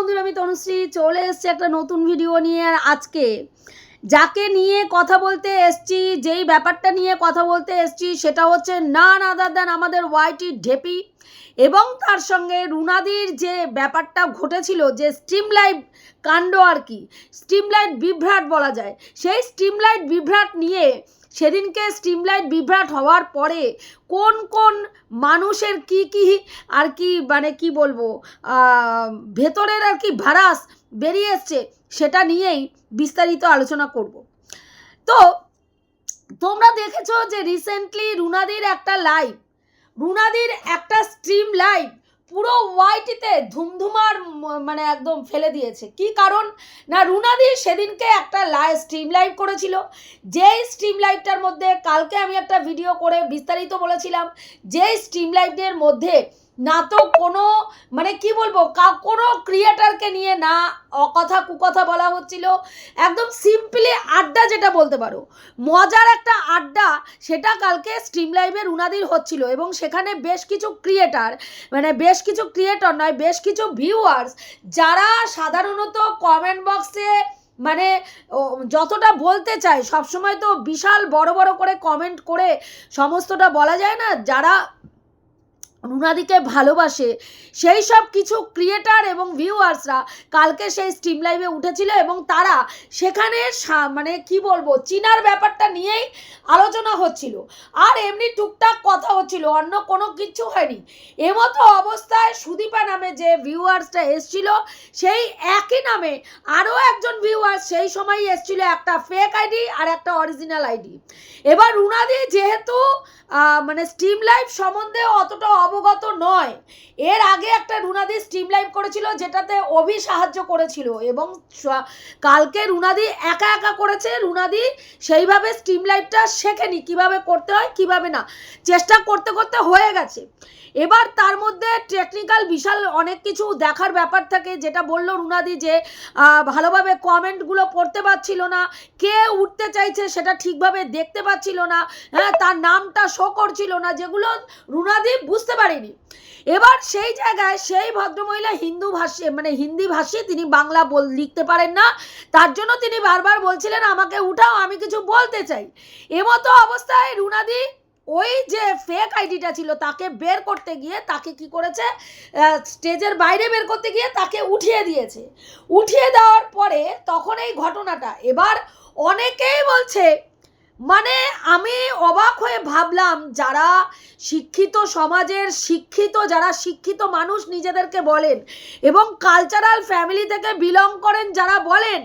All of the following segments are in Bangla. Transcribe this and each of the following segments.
বন্ধুরা, আমি তনুশ্রী চলে এসেছি একটা নতুন ভিডিও নিয়ে। আর আজকে যাকে নিয়ে কথা বলতে এসছি, যেই ব্যাপারটা নিয়ে কথা বলতে এসছি, সেটা হচ্ছে নান আদার দেন আমাদের ওয়াইটি ঢেপি এবং তার সঙ্গে রুনাদির যে ব্যাপারটা ঘটেছিল, যে স্ট্রিমলাইট কাণ্ড আর কি স্ট্রিমলাইট বিভ্রাট বলা যায়। সেই স্ট্রিমলাইট বিভ্রাট নিয়ে সেদিনকে স্ট্রিমলাইট বিভ্রাট হওয়ার পরে কোন কোন মানুষের কি কি আর কি মানে কি বলব ভেতরের আর কি ভারাস বেরিয়ে এসছে সেটা নিয়েই বিস্তারিত আলোচনা করব। তো তোমরা দেখেছ যে রিসেন্টলি রুনাদির একটা লাইভ রুনাদির একটা স্ট্রিম লাইভ পুরো ওয়াইটিতে ধুমধুমার মানে একদম ফেলে দিয়েছে। কি কারণ? না, রুনাদি সেদিনকে একটা লাইভ স্ট্রিম লাইভ করেছিল। যেই স্ট্রিম লাইভটার মধ্যে কালকে আমি একটা ভিডিও করে বিস্তারিত বলেছিলাম, যেই স্ট্রিম লাইভের মধ্যে না তো কোনো মানে কি বলব, কা- কোনো ক্রিয়েটারকে নিয়ে না অকথা কুকথা বলা হচ্ছিল। একদম সিম্পলি আড্ডা যেটা বলতে পারো। মজার একটা আড্ডা সেটা কালকে স্ট্রিম লাইভে রুনাদির হচ্ছিল এবং সেখানে বেশ কিছু ক্রিয়েটার মানে বেশ কিছু ক্রিয়েটর নয়, বেশ কিছু ভিউয়ার্স যারা সাধারণত কমেন্ট বক্সে মানে যতটা বলতে চায়, সবসময় তো বিশাল বড় বড় করে কমেন্ট করে সমস্তটা বলা যায় না, যারা রুনাদিকে ভালোবাসে, সেই সব কিছু ক্রিয়েটার এবং ভিউয়ার্সরা কালকে সেই স্ট্রিম লাইভে উঠেছিল এবং তারা সেখানে মানে কি বলব, চিনার ব্যাপারটা নিয়েই আলোচনা হচ্ছিল। আর এমনি টুকটাক কথা হচ্ছিল, অন্য কোনো কিছু হয়নি। এমতো অবস্থায় সুদীপা নামে যে ভিউয়ার্সটা এসছিল, সেই একই নামে আরও একজন ভিউয়ার্স সেই সময়ই এসছিল, একটা ফেক আইডি আর একটা অরিজিনাল আইডি এবার রুনাদি যেহেতু মানে স্ট্রিম লাইভ সম্বন্ধে অতটা অবগত নয়। এর আগে একটা রুনাদি স্ট্রিম লাইভ করেছিল, যেটাতে অভি সাহায্য করেছিল এবং কালকে রুনাদি একা একা করেছে। রুনাদি সেইভাবে স্ট্রিম লাইভটা শেখেনি, কীভাবে করতে হয়, কীভাবে না। চেষ্টা করতে করতে হয়ে গেছে। এবার তার মধ্যে টেকনিক্যাল বিশাল অনেক কিছু দেখার ব্যাপার থাকে, যেটা বলল রুনাদি যে ভালোভাবে কমেন্টগুলো পড়তে পারছিল না, কে উঠতে চাইছে সেটা ঠিকভাবে দেখতে পাচ্ছিল না হ্যাঁ তার নামটা শো করছিল না, যেগুলো রুনাদি বুঝতে পারেনি। এবার সেই জায়গায় সেই ভদ্রমহিলা হিন্দু ভাষী মানে হিন্দি ভাষী তিনি বাংলা বল, লিখতে পারেন না। তার জন্য তিনি বারবার বলছিলেন, আমাকে উঠাও, আমি কিছু বলতে চাই। এমতো অবস্থায় রুনাদি ওই যে ফেক আইডিটা ছিল, তাকে বের করতে গিয়ে তাকে কি করেছে স্টেজের বাইরে বের করতে গিয়ে তাকে উঠিয়ে দিয়েছে। উঠিয়ে দেওয়ার পরে তখন এই ঘটনাটা, এবার অনেকেই বলছে মানে আমি অবাক হয়ে ভাবলাম, যারা শিক্ষিত সমাজের শিক্ষিত, যারা শিক্ষিত মানুষ নিজেদেরকে বলেন এবং কালচারাল ফ্যামিলি থেকে বিলং করেন যারা বলেন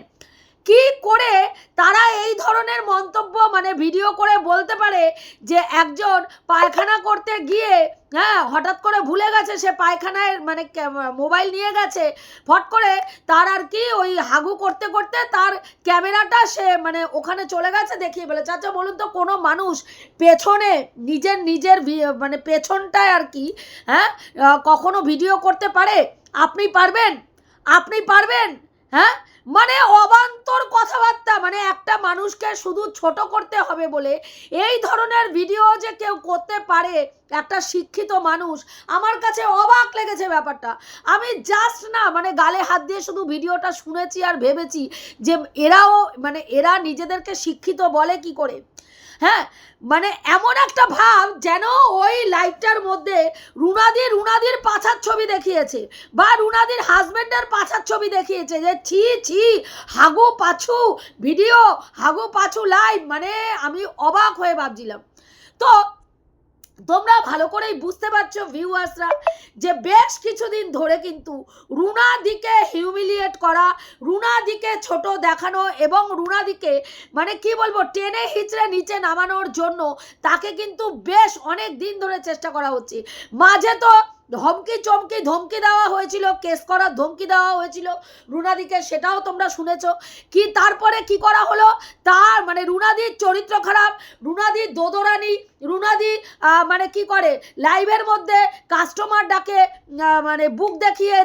কি করে তারা এই ধরনের মন্তব্য মানে ভিডিও করে বলতে পারে যে একজন পায়খানা করতে গিয়ে হ্যাঁ হঠাৎ করে ভুলে গেছে, সে পায়খানায় মানে মোবাইল নিয়ে গেছে, ফট করে তার আর কি ওই হাগু করতে করতে তার ক্যামেরাটা সে মানে ওখানে চলে গেছে দেখিয়ে বলে চাচা বলুন তো, কোনো মানুষ পেছনে, নিজের নিজের মানে পেছনটায় আর কি হ্যাঁ কখনো ভিডিও করতে পারে? আপনি পারবেন? আপনি পারবেন? হ্যাঁ মানে অবান্তর কথাবার্তা মানে একটা মানুষকে শুধু ছোট করতে হবে বলে এই ধরনের ভিডিও যে কেউ করতে পারে একটা শিক্ষিত মানুষ, আমার কাছে অবাক লেগেছে ব্যাপারটা। আমি জাস্ট না মানে গালে হাত দিয়ে শুধু ভিডিওটা শুনেছি আর ভেবেছি যে এরাও মানে এরা নিজেদেরকে শিক্ষিত বলে কি করে? হ্যাঁ মানে এমন একটা ভাব যেন ওই লাইফটার মধ্যে রুনাদি, রুনাদির পাছার ছবি দেখিয়েছে বা রুনাদির হাজব্যান্ডের পাছার ছবি দেখিয়েছে যে, ছি ছি, হাগু পাছু ভিডিও হাগু পাছু লাইভ মানে আমি অবাক হয়ে ভাবছিলাম। তো তোমরা ভালো করেই বুঝতে পারছ ভিউয়ার্সরা যে বেশ কিছুদিন ধরে কিন্তু রুনাদিকে হিউমিলিয়েট করা, রুনাদিকে ছোট দেখানো এবং রুনাদিকে মানে কি বলব, টেনে হিচড়ে নিচে নামানোর জন্য তাকে কিন্তু বেশ অনেক দিন ধরে চেষ্টা করা হচ্ছে। মাঝে তো ধমকি চমকি ধমকি দেওয়া হয়েছিল, কেস করার ধমকি দেওয়া হয়েছিল। রুনাদিকে সেটাও তোমরা শুনেছো। কি তারপরে কি করা হলো? তার মানে রুনাদির চরিত্র খারাপ, রুনাদির দোদরানি, রুনাদি মানে কি করে? লাইভের মধ্যে কাস্টমার ডাকে মানে বুক দেখিয়ে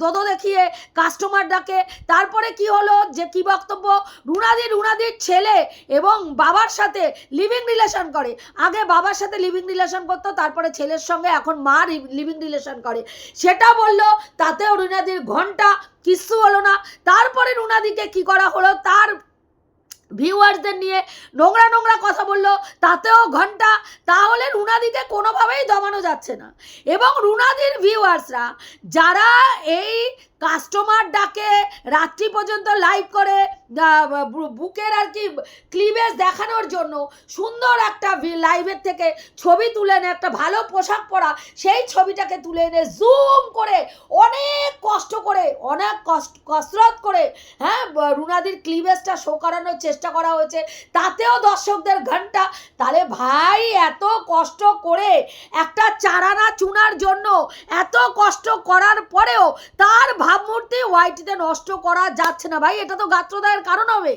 দোদো দেখিয়ে কাস্টমার ডাকে। তারপরে কি হলো? যে কি বক্তব্য? রুনাদি রুনাদির ছেলে এবং বাবার সাথে লিভিং রিলেশন করে। আগে বাবার সাথে লিভিং রিলেশন করতো, তারপরে ছেলের সঙ্গে এখন মা লিভিং রিলেশন করে। সেটা বলল তাতেও রুনাদির ঘণ্টা কিচ্ছু হলো না। তারপরে রুনাদিকে কি করা হলো? তার ভিউয়ার্সদের নিয়ে নোংরা নোংরা কথা বলল, তাতেও ঘণ্টা। তাহলে রুনাদিকে কোনোভাবেই দমানো যাচ্ছে না। এবং রুনাদির ভিউয়ার্সরা, যারা এই কাস্টমার ডাকে, রাত্রি পর্যন্ত লাইভ করে বুকের আর কি ক্লিভেজ দেখানোর জন্য সুন্দর একটা লাইভের থেকে ছবি তুলে এনে একটা ভালো পোশাক পরা, সেই ছবিটাকে তুলে এনে জুম করে অনেক কষ্ট করে, অনেক কষ্ট কসরত করে হ্যাঁ রুনাদির ক্লিভেজটা শো করানোর চেষ্টা করা হয়েছে। তাতেও দর্শকদের ঘণ্টা। তাহলে ভাই, এত কষ্ট করে একটা চারানা চুনার জন্য, এত কষ্ট করার পরেও তার ভাবমূর্তি ওয়াইটিতে নষ্ট করা যাচ্ছে না ভাই, এটা তো গাত্রদাহের কারণ হবে।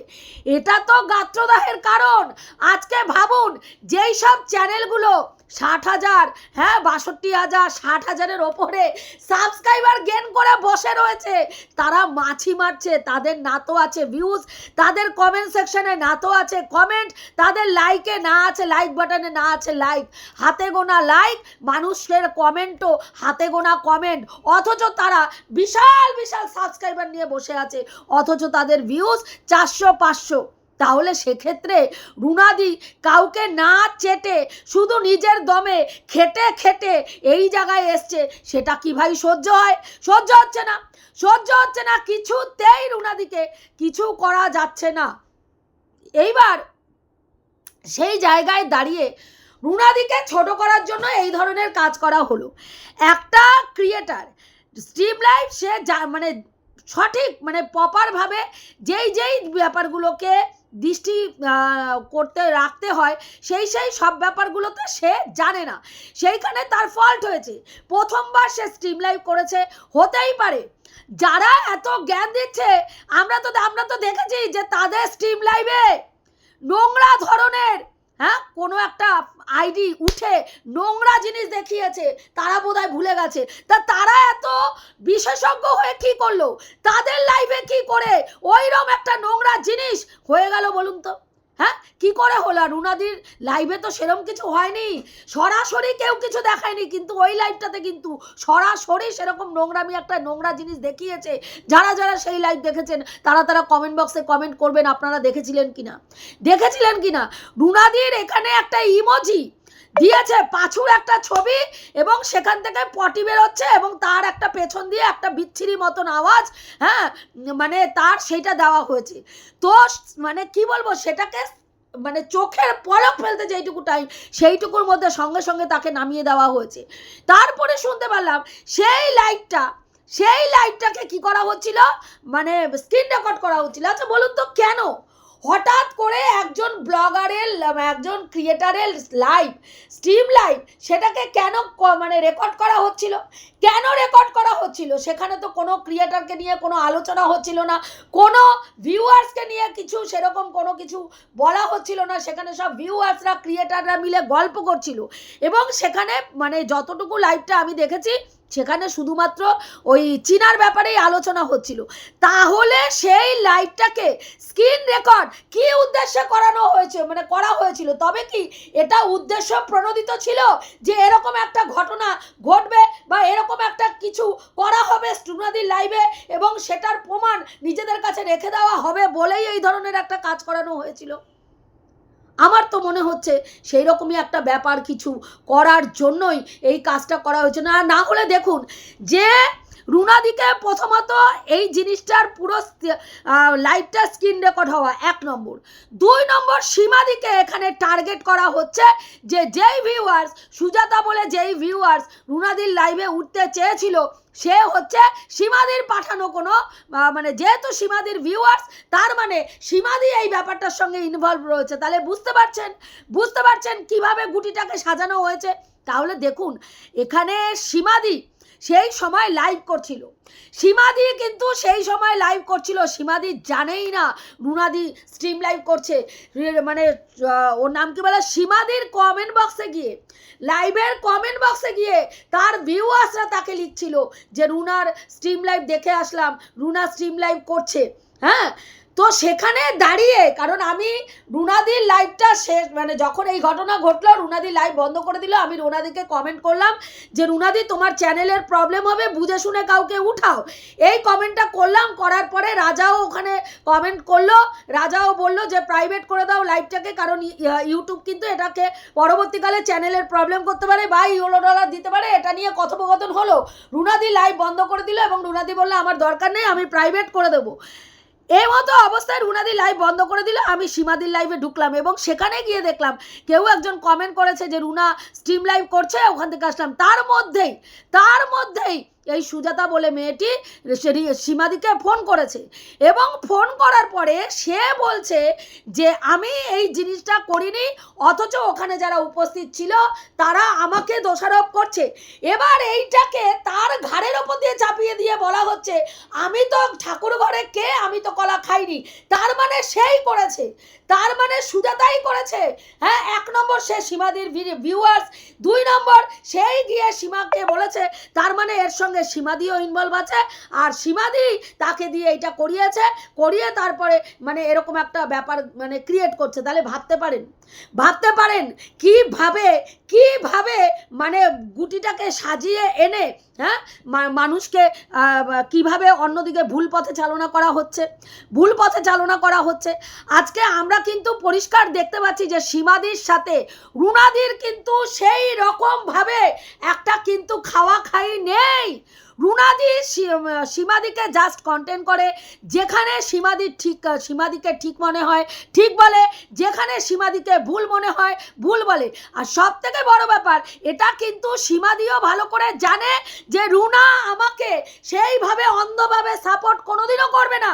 এটা তো গাত্রদাহের কারণ। আজকে ভাবুন, যেই সব চ্যানেলগুলো ষাট হাজার। হ্যাঁ বাষট্টি হাজার, ষাট হাজারের ওপরে সাবস্ক্রাইবার গেন করে বসে রয়েছে। তারা মাছি মারছে, তাদের না তো আছে ভিউজ তাদের কমেন্ট সেকশনে না তো আছে কমেন্ট তাদের লাইকে না আছে লাইক বাটনে না আছে লাইক হাতে গোনা লাইক মানুষের কমেন্টও হাতে গোনা কমেন্ট অথচ তারা বিশাল বিশাল সাবস্ক্রাইবার নিয়ে বসে আছে। অথচ তাদের ভিউজ চারশো, পাঁচশো। তাহলে সেক্ষেত্রে রুনাদি কাউকে না চেটে, শুধু নিজের দমে খেটে খেটে এই জায়গায় এসছে, সেটা কি ভাই সহ্য হয়? সহ্য হচ্ছে না। সহ্য হচ্ছে না, কিছুতেই রুনাদিকে কিছু করা যাচ্ছে না। এইবার সেই জায়গায় দাঁড়িয়ে রুনাদিকে ছোট করার জন্য এই ধরনের কাজ করা হলো। একটা ক্রিয়েটার স্ট্রিম লাইফ সে যা- মানে সঠিক মানে প্রপারভাবে যেই যেই ব্যাপারগুলোকে দৃষ্টি করতে, রাখতে হয়, সেই সেই সব ব্যাপারগুলোতে সে জানে না। সেইখানে তার ফল্ট হয়েছে। প্রথমবার সে স্ট্রিম লাইভ করেছে, হতেই পারে। যারা এত জ্ঞান দিচ্ছে, আমরা তো আমরা তো দেখেছি যে তাদের স্ট্রিম লাইভে নোংরা ধরনের হ্যাঁ? কোনো একটা আইডি উঠে নোংরা জিনিস দেখিয়েছে, তারা বোধহয় ভুলে গেছে। তা তারা এত বিশেষজ্ঞ হয়ে কি করল? তাদের লাইফে কি করে? ওইরকম একটা নোংরা জিনিস হয়ে গেল বলুন তো। হ্যাঁ? কি করে হলো? রুনাদির লাইভে তো সেরম কিছু হয়নি। সরাসরি কেউ কিছু দেখায়নি, কিন্তু ওই লাইভটাতে কিন্তু সরাসরি সেরকম নোংরামি একটা নোংরা জিনিস দেখিয়েছে। যারা যারা সেই লাইভ দেখেছেন, তারা তারা কমেন্ট বক্সে কমেন্ট করবেন আপনারা দেখেছিলেন কিনা? দেখেছিলেন কিনা? রুনাদির এখানে একটা ইমোজি দিয়েছে পাছুর একটা ছবি এবং সেখান থেকে পটি বেরোচ্ছে এবং তার একটা পেছন দিয়ে একটা বিচ্ছিরি মতন আওয়াজ হ্যাঁ মানে তার সেটা দেওয়া হয়েছে। তো মানে কি বলব, সেটাকে মানে চোখের পলক ফেলতে যেইটুকু টাইম সেইটুকুর মধ্যে সঙ্গে সঙ্গে তাকে নামিয়ে দেওয়া হয়েছে। তারপরে শুনতে পারলাম, সেই লাইটটা সেই লাইটটাকে কি করা হচ্ছিল? মানে স্ক্রিন রেকর্ড করা হচ্ছিল। আচ্ছা বলুন তো কেন? হঠাৎ করে একজন ব্লগারের, একজন ক্রিয়েটারের লাইভ স্ট্রিম লাইভ সেটাকে কেন মানে রেকর্ড করা হচ্ছিল? কেন রেকর্ড করা হচ্ছিল? সেখানে তো কোনো ক্রিয়েটারকে নিয়ে কোনো আলোচনা হচ্ছিল না, কোনো ভিউয়ার্সকে নিয়ে কিছু সেরকম কোনো কিছু বলা হচ্ছিল না, সেখানে সব ভিউয়ার্সরা ক্রিয়েটাররা মিলে গল্প করছিল। এবং সেখানে মানে যতটুকু লাইভটা আমি দেখেছি সেখানে শুধুমাত্র ওই চীনার ব্যাপারেই আলোচনা হচ্ছিল। তাহলে সেই লাইভটাকে স্ক্রিন রেকর্ড কি উদ্দেশ্যে করানো হয়েছে? মানে করা হয়েছিল। তবে কি এটা উদ্দেশ্য প্রণোদিত ছিল যে এরকম একটা ঘটনা ঘটবে বা এরকম একটা কিছু করা হবে স্টুনাদির লাইভে এবং সেটার প্রমাণ নিজেদের কাছে রেখে দেওয়া হবে বলেই এই ধরনের একটা কাজ করানো হয়েছিল? আমার তো মনে হচ্ছে সেই রকমই একটা ব্যাপার কিছু করার জন্যই এই কাজটা করা হয়েছে। না না হলে দেখুন, যে রুনাদিকে প্রথমত এই জিনিসটার পুরো লাইভটা স্ক্রিন রেকর্ড হওয়া এক নম্বর। দুই নম্বর, সীমাদিকে এখানে টার্গেট করা হচ্ছে যে যেই ভিউয়ার্স সুজাতা বলে যেই ভিউয়ার্স রুনাদির লাইভে উঠতে চেয়েছিল, সে হচ্ছে সীমাদির পাঠানো কোনো মানে যেহেতু সীমাদির ভিউয়ার্স তার মানে সীমাদি এই ব্যাপারটার সঙ্গে ইনভলভ রয়েছে। তাহলে বুঝতে পারছেন? বুঝতে পারছেন কীভাবে গুটিটাকে সাজানো হয়েছে? তাহলে দেখুন, এখানে সীমাদি সেই সময় লাইভ করছিল। সীমাদি কিন্তু সেই সময় লাইভ করছিল। সীমাদি জানেই না, রুনাদি স্ট্রিম লাইভ করছে। মানে ওর নাম কি বলে? সীমাদির কমেন্ট বক্সে গিয়ে লাইভের কমেন্ট বক্সে গিয়ে তার ভিউয়ার্সরা তাকে লিখছিল যে, রুনার স্ট্রিম লাইভ দেখে আসলাম। রুনা স্ট্রিম লাইভ করছে। হ্যাঁ? তো সেখানে দাঁড়িয়ে, কারণ আমি রুনাদির লাইভটা শেষ মানে যখন এই ঘটনা ঘটলো, রুনাদি লাইভ বন্ধ করে দিল। আমি রুনাদিকে কমেন্ট করলাম যে, রুনাদি, তোমার চ্যানেলের প্রবলেম হবে, বুঝে শুনে কাউকে উঠাও। এই কমেন্টটা করলাম, করার পরে রাজাও ওখানে কমেন্ট করল। রাজাও বলল যে প্রাইভেট করে দাও লাইভটাকে কারণ ইউটিউব কিন্তু এটাকে পরবর্তীকালে চ্যানেলের প্রবলেম করতে পারে বা ইউরো ডলার দিতে পারে। এটা নিয়ে কথোপকথন হলো। রুনাদি লাইভ বন্ধ করে দিল এবং রুনাদি বলল, আমার দরকার নেই, আমি প্রাইভেট করে দেবো। এই মতো অবস্থায় রুনাদি লাইভ বন্ধ করে দিল। আমি সীমাদির লাইভে ঢুকলাম এবং সেখানে গিয়ে দেখলাম, কেউ একজন কমেন্ট করেছে যে রুনা স্ট্রিম লাইভ করছে, ওখান থেকে আসলাম। তার মধ্যেই তার মধ্যেই এই সুজাতা বলে মেয়েটি সীমাদিকে ফোন করেছে এবং ফোন করার পরে সে বলছে যে আমি এই জিনিসটা করিনি, অথচ ওখানে যারা উপস্থিত ছিল তারা আমাকে দোষারোপ করছে। এবার এইটাকে তার ঘাড়ের ওপর দিয়ে চাপিয়ে দিয়ে বলা হচ্ছে, আমি তো ঠাকুর ঘরে কে? আমি তো কলা খাইনি। তার মানে সেই করেছে। তার মানে সুজাতাই করেছে। হ্যাঁ এক নম্বর সে সীমাদির ভিউয়ার্স, দুই নম্বর সেই গিয়ে সীমাকে বলেছে, তার মানে এর সঙ্গে সীমাদিও ইনভলভ আছে, আর সীমাদি তাকে দিয়ে এটা করিয়েছে, করিয়ে তারপরে মানে এরকম একটা ব্যাপার মানে ক্রিয়েট করছে। তাহলে ভাবতে পারেন ভাবতে পারেন কীভাবে কীভাবে মানে গুটিটাকে সাজিয়ে এনে হ্যাঁ মানুষকে কীভাবে অন্যদিকে ভুল পথে চালনা করা হচ্ছে, ভুল পথে চালনা করা হচ্ছে। আজকে আমরা কিন্তু পরিষ্কার দেখতে পাচ্ছি যে সীমাদির সাথে রুনাদির কিন্তু সেই রকমভাবে একটা কিন্তু খাওয়া খাই নেই। রুনাদি সীমাদিকে জাস্ট কন্টেন্ট করে, যেখানে সীমাদির ঠিক সীমাদিকে ঠিক মনে হয়, ঠিক বলে, যেখানে সীমাদিকে ভুল মনে হয়, ভুল বলে। আর সব থেকে বড় ব্যাপার, এটা কিন্তু সীমাদিও ভালো করে জানে যে রুনা আমাকে সেইভাবে অন্ধভাবে সাপোর্ট কোনোদিনও করবে না।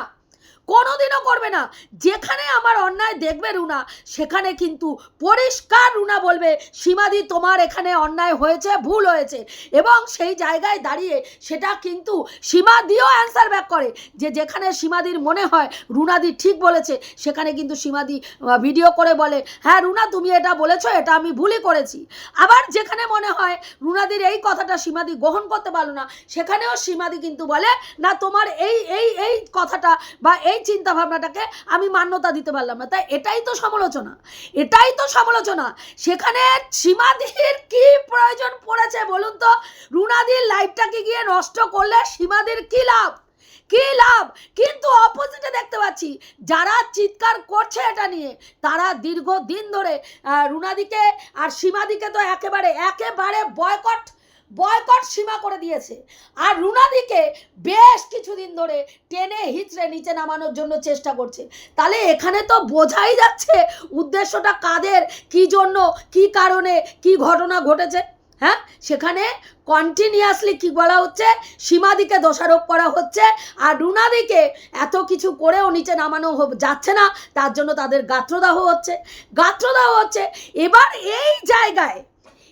কোনোদিনও করবে না। যেখানে আমার অন্যায় দেখবে রুনা, সেখানে কিন্তু পরিষ্কার রুনা বলবে, সীমাদি, তোমার এখানে অন্যায় হয়েছে, ভুল হয়েছে। এবং সেই জায়গায় দাঁড়িয়ে সেটা কিন্তু সীমাদিও অ্যান্সার ব্যাক করে যে, যেখানে সীমাদির মনে হয় রুনাদি ঠিক বলেছে, সেখানে কিন্তু সীমাদি ভিডিও করে বলে হ্যাঁ রুনা, তুমি এটা বলেছ, এটা আমি ভুলই করেছি। আবার যেখানে মনে হয় রুনাদির এই কথাটা সীমাদি গ্রহণ করতে পারল না, সেখানেও সীমাদি কিন্তু বলে, না, তোমার এই এই এই কথাটা বা এই চিন্তা ভাবনাটাকে আমি মান্যতা দিতে পারলাম না। তাই এটাই তো সমালোচনা। এটাই তো সমালোচনা। সেখানে সীমাদির কি প্রয়োজন পড়েছে বলুন তো? রুনাদির লাইফটাকে গিয়ে নষ্ট করলে সীমাদির কি লাভ? কি লাভ? কিন্তু অপোজিটে দেখতে পাচ্ছি, যারা চিৎকার করছে এটা নিয়ে, তারা দীর্ঘ দিন ধরে রুনাদিকে আর সীমাদিকে তো একেবারে একেবারে বয়কট বয়কট সীমা করে দিয়েছে। আর রুনাদিকে বেশ কিছুদিন ধরে টেনে হিচড়ে নিচে নামানোর জন্য চেষ্টা করছে। তাহলে এখানে তো বোঝাই যাচ্ছে উদ্দেশ্যটা কাদের, কি জন্য, কি কারণে, কি ঘটনা ঘটেছে। হ্যাঁ? সেখানে কন্টিনিউয়াসলি কি বলা হচ্ছে? সীমাদিকে দোষারোপ করা হচ্ছে। আর রুনাদিকে এত কিছু করেও নিচে নামানো যাচ্ছে না। তার জন্য তাদের গাত্রদাহ হচ্ছে। গাত্রদাহ হচ্ছে। এবার এই জায়গায়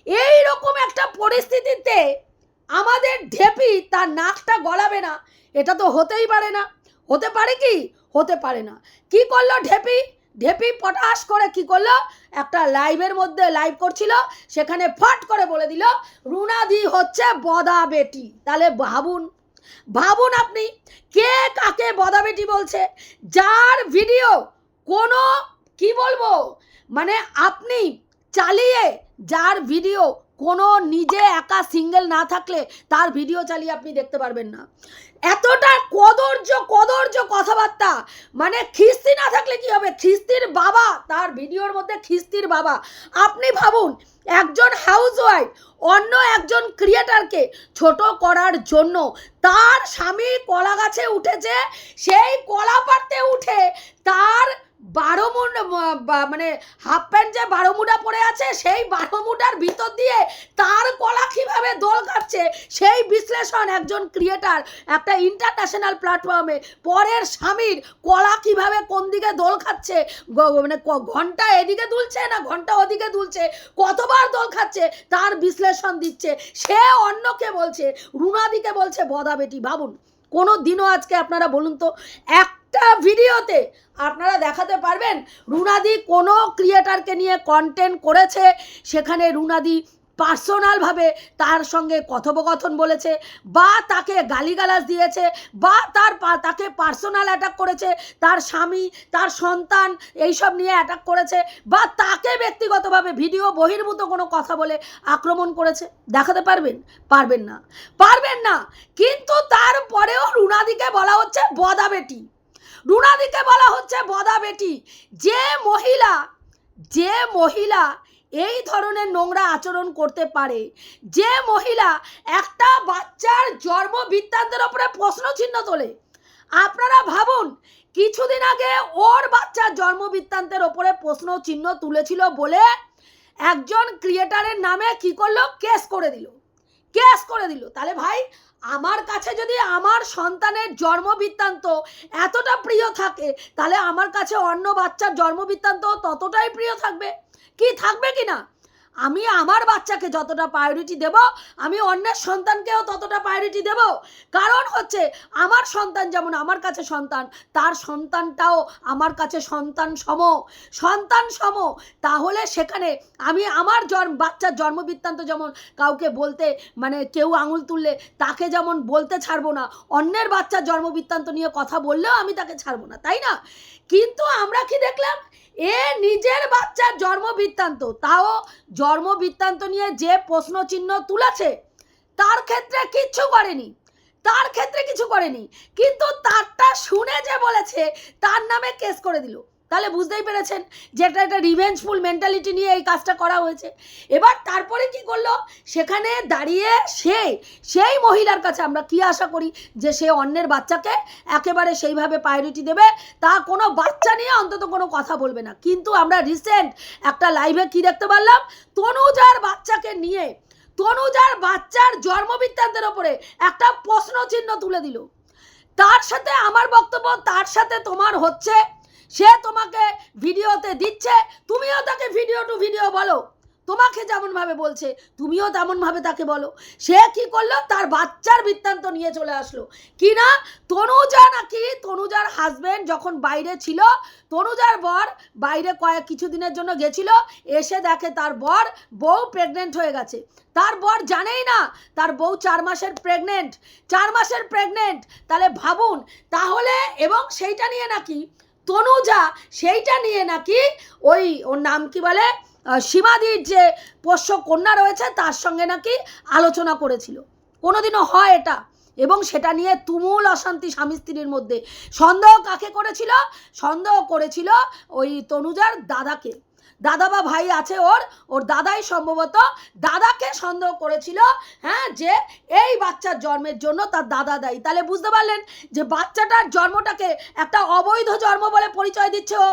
এই রকম একটা পরিস্থিতিতে আমাদের ঢেপি তার নাকটা গলাবে না। এটা তো হতেই পারে না। হতে পারে কি? হতে পারে না। কি করল ঢেপি? ঢেপি পটাশ করে কি করল? একটা লাইভের মধ্যে লাইভ করছিল, সেখানে ফট করে বলে দিল, রুনাদি হচ্ছে বদা বেটি। তাহলে ভাবুন ভাবুন আপনি, কে কাকে বদা বেটি বলছে? যার ভিডিও কোনো, কি বলব? মানে আপনি চালিয়ে যার ভিডিও কোনো নিজে একা সিঙ্গেল না থাকলে তার ভিডিও চালিয়ে আপনি দেখতে পারবেন না। এতটা কদর্য কদর্য কথাবার্তা মানে খিস্তি না থাকলে কি হবে? খিস্তির বাবা, তার ভিডিওর মধ্যে খিস্তির বাবা। আপনি ভাবুন, একজন হাউসওয়াইফ অন্য একজন ক্রিয়েটারকে ছোট করার জন্য তার স্বামী কলা গাছে উঠেছে, সেই কলা পাড়তে উঠে তার বারো মুন হাফ প্যান্ট যে বারো মুটা পড়ে আছে, সেই বারো মুটার ভিতর দিয়ে তার কলা কীভাবে দোল কাটছে, সেই বিশ্লেষণ একজন ক্রিয়েটার একটা ইন্টারন্যাশনাল প্ল্যাটফর্মে পরের স্বামীর কলা কীভাবে কোন দিকে দোল খাচ্ছে মানে ঘণ্টা এদিকে দুলছে না ঘণ্টা ওদিকে দুলছে, কতবার দোল খাচ্ছে, তার বিশ্লেষণ দিচ্ছে। সে অন্যকে বলছে, রুনাদিকে বলছে, বদা বেটি, ভাবুন। কোনো দিনও আজকে আপনারা বলুন তো, একটা ভিডিওতে আপনারা দেখাতে পারবেন রুনাদি কোনো ক্রিয়েটারকে নিয়ে কন্টেন্ট করেছে, সেখানে রুনাদি পার্সোনালভাবে তার সঙ্গে কথোপকথন বলেছে বা তাকে গালিগালাজ দিয়েছে বা তার তাকে পার্সোনাল অ্যাটাক করেছে, তার স্বামী, তার সন্তান এইসব নিয়ে অ্যাটাক করেছে বা তাকে ব্যক্তিগতভাবে ভিডিও বহির্ভূত কোনো কথা বলে আক্রমণ করেছে। দেখাতে পারবেন? পারবেন না। পারবেন না। কিন্তু তারপরেও রুনাদিকে বলা হচ্ছে বদা বেটি। রুনাদিকে বলা হচ্ছে বদা বেটি। যে মহিলা যে মহিলা এই ধরনের নোংরা আচরণ করতে পারে। যে মহিলা একটা বাচ্চার জন্ম বৃত্তান্তের ওপরে প্রশ্ন চিহ্ন তোলে। আপনারা ভাবুন, কিছুদিন আগে ওর বাচ্চার জন্ম বৃত্তান্তের ওপরে প্রশ্ন চিহ্ন তুলেছিল বলে একজন ক্রিয়েটারের নামে কি করল? কেস করে দিল। কেস করে দিল। তাহলে ভাই, আমার কাছে যদি আমার সন্তানের জন্ম বৃত্তান্ত এতটা প্রিয় থাকে, তাহলে আমার কাছে অন্য বাচ্চার জন্ম বৃত্তান্ত ততটাই প্রিয় থাকবে। কি থাকবে কি না? আমি আমার বাচ্চাকে যতটা প্রায়োরিটি দেব, আমি অন্যের সন্তানকেও ততটা প্রায়োরিটি দেব। কারণ হচ্ছে, আমার সন্তান যেমন আমার কাছে সন্তান, তার সন্তানটাও আমার কাছে সন্তান সম। সন্তান সম, তাহলে সেখানে আমি আমার জন্ম, বাচ্চার জন্মবৃত্তান্ত যেমন কাউকে বলতে মানে কেউ আঙুল তুললে তাকে যেমন বলতে ছাড়বো না, অন্যের বাচ্চার জন্মবৃত্তান্ত নিয়ে কথা বললেও আমি তাকে ছাড়বো না, তাই না? কিন্তু আমরা কি দেখলাম? এ নিজের বাচ্চার জন্ম বৃত্তান্ত তাও জন্ম বৃত্তান্ত নিয়ে যে প্রশ্ন চিহ্ন তুলেছে, তার ক্ষেত্রে কিচ্ছু করেনি। তার ক্ষেত্রে কিছু করেনি। কিন্তু তারটা শুনে যে বলেছে, তার নামে কেস করে দিল। তাহলে বুঝতেই পেরেছেন যে এটা একটা রিভেঞ্জফুল মেন্টালিটি নিয়ে এই কাজটা করা হয়েছে। এবার তারপরে কি করল? সেখানে দাঁড়িয়ে সে, সেই মহিলার কাছে আমরা কি আশা করি? যে সে অন্যের বাচ্চাকে একেবারে সেইভাবে প্রায়োরিটি দেবে, তা কোনো বাচ্চা নিয়ে অন্তত কোনো কথা বলবে না। কিন্তু আমরা রিসেন্ট একটা লাইভে কি দেখতে পারলাম? তনুজার বাচ্চাকে নিয়ে, তনুজার বাচ্চার জন্মবৃত্তান্তের ওপরে একটা প্রশ্ন চিহ্ন তুলে দিল। তার সাথে আমার বক্তব্য, তার সাথে তোমার হচ্ছে সে তোমাকে ভিডিওতে দিচ্ছে, তুমিও তাকে ভিডিও টু ভিডিও বলো। তোমাকে যেমনভাবে বলছে, তুমিও তেমনভাবে তাকে বলো। সে কি করল? তার বাচ্চার বৃত্তান্ত নিয়ে চলে আসলো। কি না তনুজা নাকি? তনুজার হাজব্যান্ড যখন বাইরে ছিল, তনুজার বর বাইরে কয়েক কিছুদিনের জন্য গেছিল, এসে দেখে তার বর বউ প্রেগনেন্ট হয়ে গেছে। তার বর জানেই না, তার বউ চার মাসের প্রেগনেন্ট চার মাসের প্রেগনেন্ট তাহলে ভাবুন, তাহলে এবং সেইটা নিয়ে নাকি তনুজা, সেইটা নিয়ে নাকি ওই ওর নাম কি বলে সীমাদির যে পোষ্য কন্যা রয়েছে, তার সঙ্গে নাকি আলোচনা করেছিল। কোনোদিনও হয় এটা? এবং সেটা নিয়ে তুমুল অশান্তি স্বামী স্ত্রীর মধ্যে। সন্দেহ কাকে করেছিল? সন্দেহ করেছিল ওই তনুজার দাদাকে। দাদা বা ভাই আছে ওর ওর দাদাই সম্ভবত দাদাকে সন্দেহ করেছিল হ্যাঁ যে এই বাচ্চার জন্মের জন্য তার দাদা দায়ী। তাহলে বুঝতে পারলেন যে বাচ্চাটার জন্মটাকে একটা অবৈধ জন্ম বলে পরিচয় দিচ্ছে। ও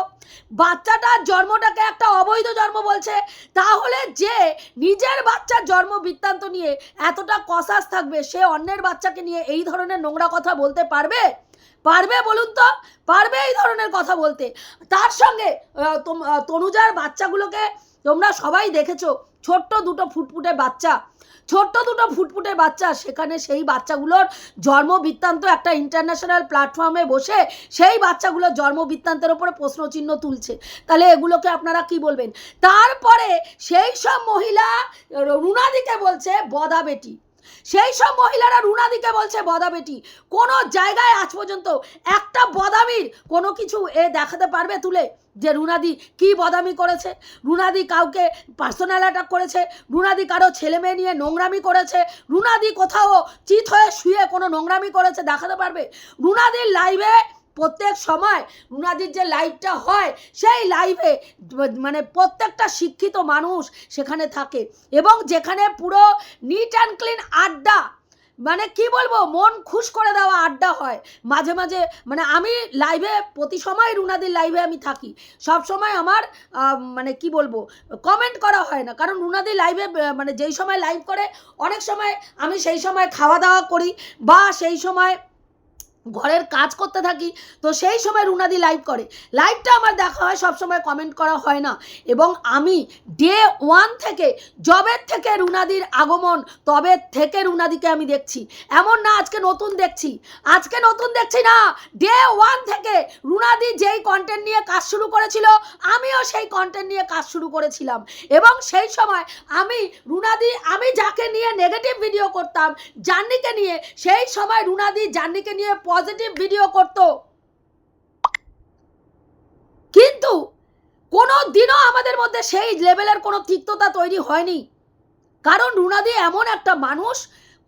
বাচ্চাটার জন্মটাকে একটা অবৈধ জন্ম বলছে। তাহলে যে নিজের বাচ্চার জন্ম বৃত্তান্ত নিয়ে এতটা কসাস থাকবে, সে অন্যের বাচ্চাকে নিয়ে এই ধরনের নোংরা কথা বলতে পারবে? পারবে বলুন তো? পারবে এই ধরনের কথা বলতে? তার সঙ্গে তনুজার বাচ্চাগুলোকে তোমরা সবাই দেখেছ? ছোট্ট দুটো ফুটফুটে বাচ্চা। ছোট্ট দুটো ফুটফুটে বাচ্চা। সেখানে সেই বাচ্চাগুলোর জন্ম বৃত্তান্ত একটা ইন্টারন্যাশনাল প্ল্যাটফর্মে বসে সেই বাচ্চাগুলোর জন্ম বৃত্তান্তের উপরে প্রশ্নচিহ্ন তুলছে। তাহলে এগুলোকে আপনারা কি বলবেন? তারপরে সেই সব মহিলা রুনাদিকে বলছে বদা বেটি। সেই সব মহিলারা রুনাদিকে বলছে বদা বেটি, কোনো জায়গায় আজ পর্যন্ত একটা বদামির কোনো কিছু এ দেখাতে পারবে তুলে যে রুনাদি কি বদামি করেছে? রুনাদি কাউকে পার্সোনাল অ্যাটাক করেছে? রুনাদি কারও ছেলে মেয়ে নিয়ে নোংরামি করেছে? রুনাদি কোথাও চিত হয়ে শুয়ে কোনো নোংরামি করেছে? দেখাতে পারবে? রুনাদির লাইভে প্রত্যেক সময় রুনাদির যে লাইভটা হয়, সেই লাইভে মানে প্রত্যেকটা শিক্ষিত মানুষ সেখানে থাকে এবং যেখানে পুরো নিট অ্যান্ড ক্লিন আড্ডা মানে কি বলব, মন খুশ করে দেওয়া আড্ডা হয়। মাঝে মাঝে মানে আমি লাইভে প্রতি সময় রুনাদির লাইভে আমি থাকি। সব সময় আমার মানে কি বলব কমেন্ট করা হয় না। কারণ রুনাদি লাইভে মানে যেই সময় লাইভ করে, অনেক সময় আমি সেই সময় খাওয়া দাওয়া করি বা সেই সময় ঘরের কাজ করতে থাকি, তো সেই সময় রুনাদি লাইভ করে। লাইভটা আমার দেখা হয় সব সময় কমেন্ট করা হয় না। এবং আমি ডে ওয়ান থেকে জবের থেকে রুনাদির আগমন, তবে থেকে রুনাদিকে আমি দেখছি। এমন না আজকে নতুন দেখছি। আজকে নতুন দেখছি না ডে ওয়ান থেকে রুনাদি যেই কন্টেন্ট নিয়ে কাজ শুরু করেছিল, আমিও সেই কন্টেন্ট নিয়ে কাজ শুরু করেছিলাম। এবং সেই সময় আমি, রুনাদি, আমি যাকে নিয়ে নেগেটিভ ভিডিও করতাম জার্নিকে নিয়ে, সেই সময় রুনাদি জার্নিকে নিয়ে পজিটিভ ভিডিও করত। কিন্তু কোনো দিনও আমাদের মধ্যে সেই লেভেলের কোনো তিক্ততা তৈরি হয়নি। কারণ রুনাদি এমন একটা মানুষ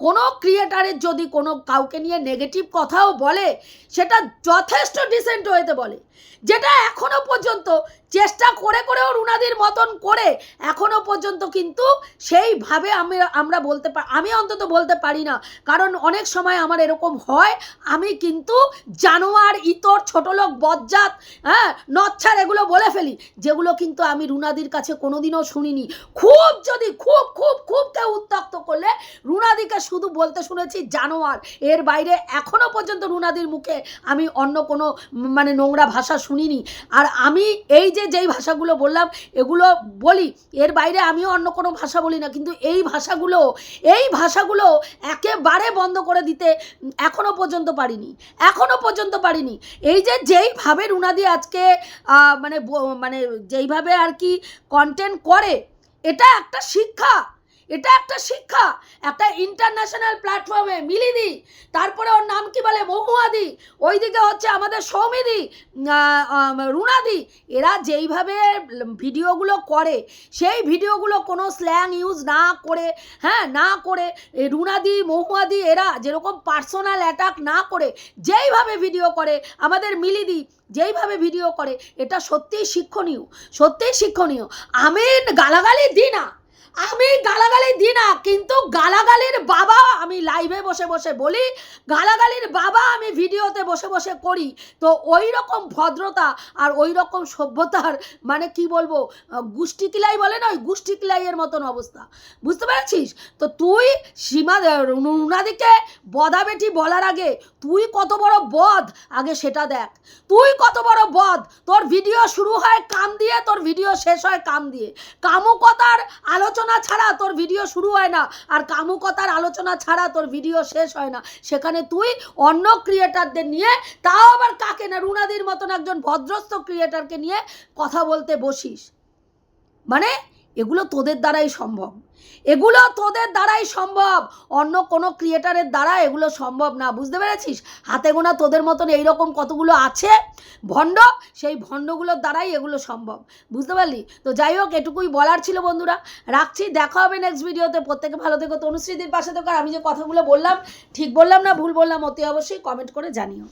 কোনো ক্রিয়েটারের যদি কোনো কাউকে নিয়ে নেগেটিভ কথাও বলে, সেটা যথেষ্ট ডিসেন্ট হয়েতে বলে। যেটা এখনও পর্যন্ত চেষ্টা করে করেও রুনাদির মতন করে, এখনও পর্যন্ত কিন্তু সেইভাবে আমি, আমরা বলতে পারি আমি অন্তত বলতে পারি না। কারণ অনেক সময় আমার এরকম হয়, আমি কিন্তু জানোয়ার, ইতর ছোট লোক বজ্জাত হ্যাঁ নচ্ছার এগুলো বলে ফেলি, যেগুলো কিন্তু আমি রুনাদির কাছে কোনোদিনও শুনিনি। খুব যদি, খুব খুব খুব কেউ শুধু বলতে শুনেছি জানোয়ার। এর বাইরে এখনও পর্যন্ত রুনাদির মুখে আমি অন্য কোনো মানে নোংরা ভাষা শুনিনি। আর আমি এই যে যেই ভাষাগুলো বললাম এগুলো বলি এর বাইরে আমিও অন্য কোনো ভাষা বলি না। কিন্তু এই ভাষাগুলো এই ভাষাগুলো একেবারে বন্ধ করে দিতে উম, এখনও পর্যন্ত পারিনি। এখনও পর্যন্ত পারিনি। এই যে যেইভাবে রুনাদি আজকে মানে মানে যেইভাবে আর কি কন্টেন্ট করে এটা একটা শিক্ষা। এটা একটা শিক্ষা, একটা ইন্টারন্যাশনাল প্ল্যাটফর্মে মিলিদি তারপরে ওর নাম কি বলে? মহুয়াদি। ওইদিকে হচ্ছে আমাদের সৌমিদি রুনাদি। এরা যেইভাবে ভিডিওগুলো করে, সেই ভিডিওগুলো কোনো স্ল্যাং ইউজ না করে হ্যাঁ না করে রুনাদি, মহুয়াদি, এরা যেরকম পার্সোনাল অ্যাটাক না করে, যেইভাবে ভিডিও করে, আমাদের মিলিদি যেইভাবে ভিডিও করে, এটা সত্যিই শিক্ষণীয় সত্যিই শিক্ষণীয়। আমি গালাগালি দিই না আমি গালাগালি দিই না, কিন্তু গালাগালির বাবা আমি লাইভে বসে বসে বলি, গালাগালির বাবা আমি ভিডিওতে বসে বসে করি। তো ওই রকম ভদ্রতা আর ওই রকম সভ্যতার মানে কি বলব গুষ্টি কিলাই বলে না, ওই গুষ্টি কিলাইয়ের মতন অবস্থা। বুঝতে পেরেছিস? তো তুই সীমা রুনাদিকে বদাবেটি বলার আগে তুই কত বড় বদ? আগে সেটা দেখ। তুই কত বড় বদ? তোর ভিডিও শুরু হয় কাম দিয়ে, তোর ভিডিও শেষ হয় কাম দিয়ে। কামুকতার আলোচনা ছাড়া তোর ভিডিও শুরু হয় না। আর কামুকতার আলোচনা ছাড়া তোর ভিডিও শেষ হয় না। সেখানে তুই অন্য ক্রিয়েটারদের নিয়ে, তাও আবার কাকে না, রুনাদির মতন একজন ভদ্রস্থ ক্রিয়েটারকে নিয়ে কথা বলতে বসিস। মানে এগুলো তোদের দ্বারাই সম্ভব। এগুলো তোদের দ্বারাই সম্ভব। অন্য কোনো ক্রিয়েটারের দ্বারা এগুলো সম্ভব না। বুঝতে পেরেছিস? হাতে গোনা তোদের মতন এইরকম কতগুলো আছে? ভণ্ড, সেই ভণ্ডগুলোর দ্বারাই এগুলো সম্ভব। বুঝতে পারলি? তো যাই হোক, এটুকুই বলার ছিল বন্ধুরা। রাখছি, দেখা হবে নেক্সট ভিডিওতে প্রত্যেকে ভালো থেকো, তনুশ্রীদির পাশে থেকো। আমি যে কথাগুলো বললাম, ঠিক বললাম না, ভুল বললাম, অতি অবশ্যই কমেন্ট করে জানিও।